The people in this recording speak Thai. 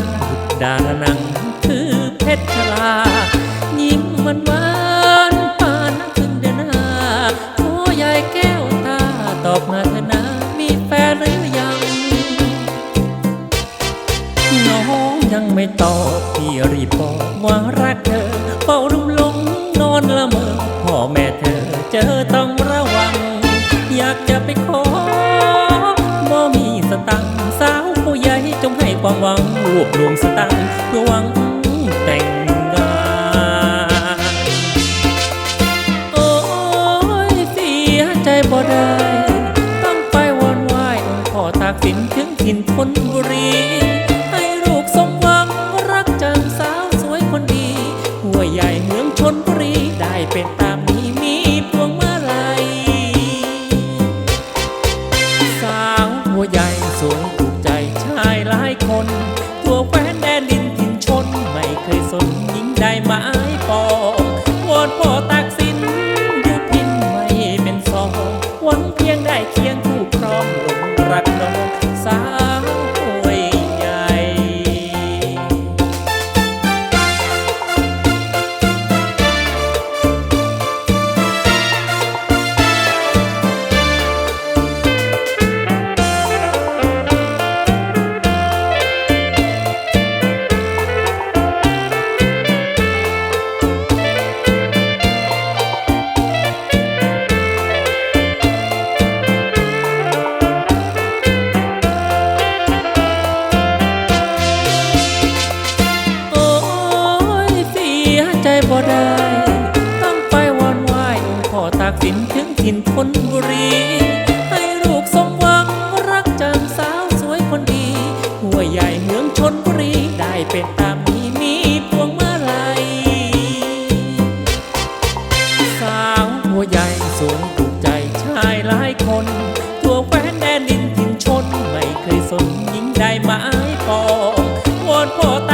งปลั่งดารานังคือเพชรชลา ยิ้มมันหวานปานน้ำพึ่งเดนหน้าโอ้ยายแก้วตาตอบมาเถอะนะมีแฟนหรือยัง น้องยังไม่ตอบพี่รีบบอกว่ารักเธอเฝ้ารุมลงนอนละเมอพ่อแม่เธอเจอต้องระวัง อยากจะไปขอบ่มีสตังสาวผู้ใหญ่จงให้ความหวัง วบรวมสตังค์เพื่อหวังแต่งงานโอ้ยเสียใจบ่ได้ ต้องไปวอนไหวองค์พ่อตากสินถึงถิ่นทนบุรี ให้ลูกสมหวังรักจังสาวสวยคนดี หัวใหญ่เมืองชนบุรีได้เป็นตามนี้มีพวงมาลัยสาวหัวใหญ่สวยถูกใจชายหลายคน บินถึงถิ่นพนบุรี ให้ลูกสมหวังรักจากสาวสวยคนดี หัวใหญ่เมืองชนบุรีได้เป็นตามที่มีพวงมาลัยสาวหัวใหญ่สูงถูกใจชายหลายคน ตัวแฟนแดนดินถิ่นชน ไม่เคยสนยิ่งได้ไม้ปองวอนพ่อตา